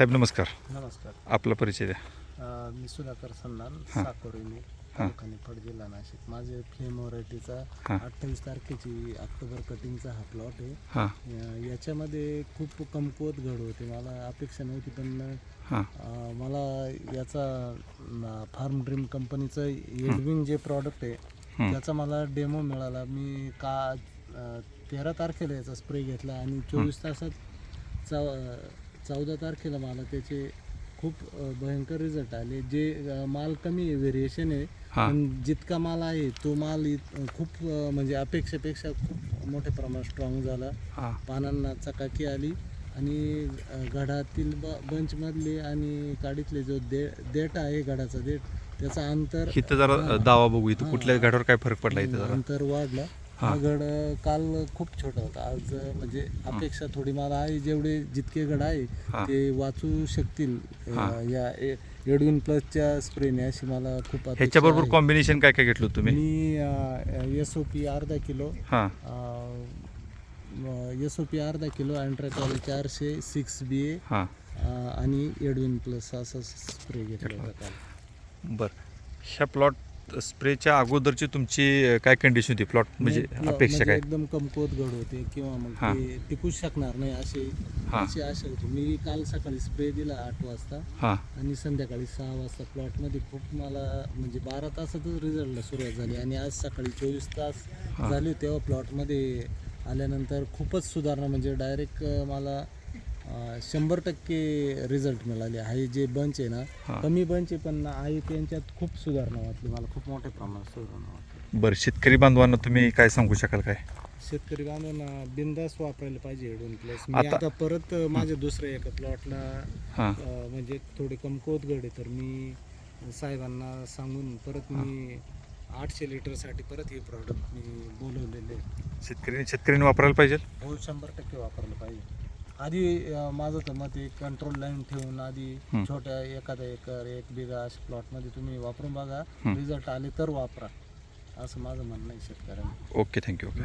साहेब नमस्कार. नमस्कार. आपला परिचय द्या. अ, मी सुधाकर सन्नान. साकोरेली. तालुका निफाड जिल्हा नाशिक. माझे फ्लेम व्हरायटीचा हां. अठ्ठावीस तारखेची ऑक्टोबर कटिंगचा हा प्लॉट आहे. हां. अ, याच्यामध्ये खूप कमकुवत घड होते. मला अपेक्षा नव्हती पण हां. अ, मला याचा फार्म ड्रीम कंपनीचं एडविन जे प्रॉडक्ट आहे. त्याचा मला डेमो मिळाला. मी का अ, तेरा तारखेला याचा स्प्रे घेतला आणि चोवीस तासात चौ चौदा तारखेला मला त्याचे खूप भयंकर रिझल्ट आले. जे माल कमी आहे व्हेरिएशन आहे पण जितका माल आहे तो माल इत- खूप म्हणजे अपेक्षेपेक्षा खूप मोठ्या प्रमाणात स्ट्रॉंग झाला. पानांना चकाकी आली आणि ब बंचमधले आणि काडीतले जो दे देठ आहे घडाचा देठ त्याचा अंतर इथं जरा. दावा बघू इथं. कुठल्या गाठावर काय फरक पडला इथं अंतर वाढला. हा. गड काल खूप छोटा होता आज म्हणजे अपेक्षा थोडी मला आहे जेवढे जितके गड आहे. ते वाचू शकतील. या एडविन प्लसच्या स्प्रेने अशी मला खूप ह्याच्याबरोबर. कॉम्बिनेशन काय काय घेतलं तुम्ही मी एस ओ पी अर्धा किलो एस ओ पी अर्धा किलो अँट्राकॉल चारशे सिक्स बी ए आणि एडविन प्लस असं स्प्रे घेतला होता काल बरं ह्या प्लॉट स्प्रेच्या अगोदरची तुमची काय कंडिशन होती प्लॉट म्हणजे अपेक्षा म्हणजे काय एकदम कमकुवत घड होते किंवा मग हां. ते टिकूच शकणार नाही हां. अशी आशा होती मी काल सकाळी स्प्रे दिला आठ वाजता हां आणि संध्याकाळी सहा वाजता प्लॉटमध्ये खूप मला म्हणजे बारा तासातच रिझल्टला सुरुवात झाली आणि आज सकाळी चोवीस तास हां. झाले तेव्हा प्लॉटमध्ये आल्यानंतर खूपच सुधारणा म्हणजे डायरेक्ट मला शंभर टक्के रिझल्ट मिळाले. आहे जे बंच आहे ना. कमी बंच आहे पण आहे त्यांच्यात खूप सुधारणा वाटली. मला खूप मोठ्या प्रमाणात सुधारणा वाटली. बरं शेतकरी बांधवांना तुम्ही काय सांगू शकाल काय? शेतकरी बांधवांना बिंदास वापरायला पाहिजे एडून प्लस मी आता- आता परत माझ्या दुसऱ्या एका प्लॉटला हां. म्हणजे थोडे कमकुवत गड आहे तर मी साहेबांना सांगून परत मी आठशे लिटरसाठी परत हे प्रॉडक्ट मी बोलवलेले आहे. शेतकरी शेतकऱ्यांनी वापरायला पाहिजे? हो शंभर टक्के वापरलं पाहिजे. आधी अं, माझं तर मत आहे कंट्रोल लाईन ठेवून आधी. छोट्या एखादा एकर एक बिघा अशा प्लॉटमध्ये तुम्ही वापरून बघा. रिझल्ट आले तर वापरा असं माझं म्हणणं आहे शेतकऱ्यांना ओके थँक्यू ओके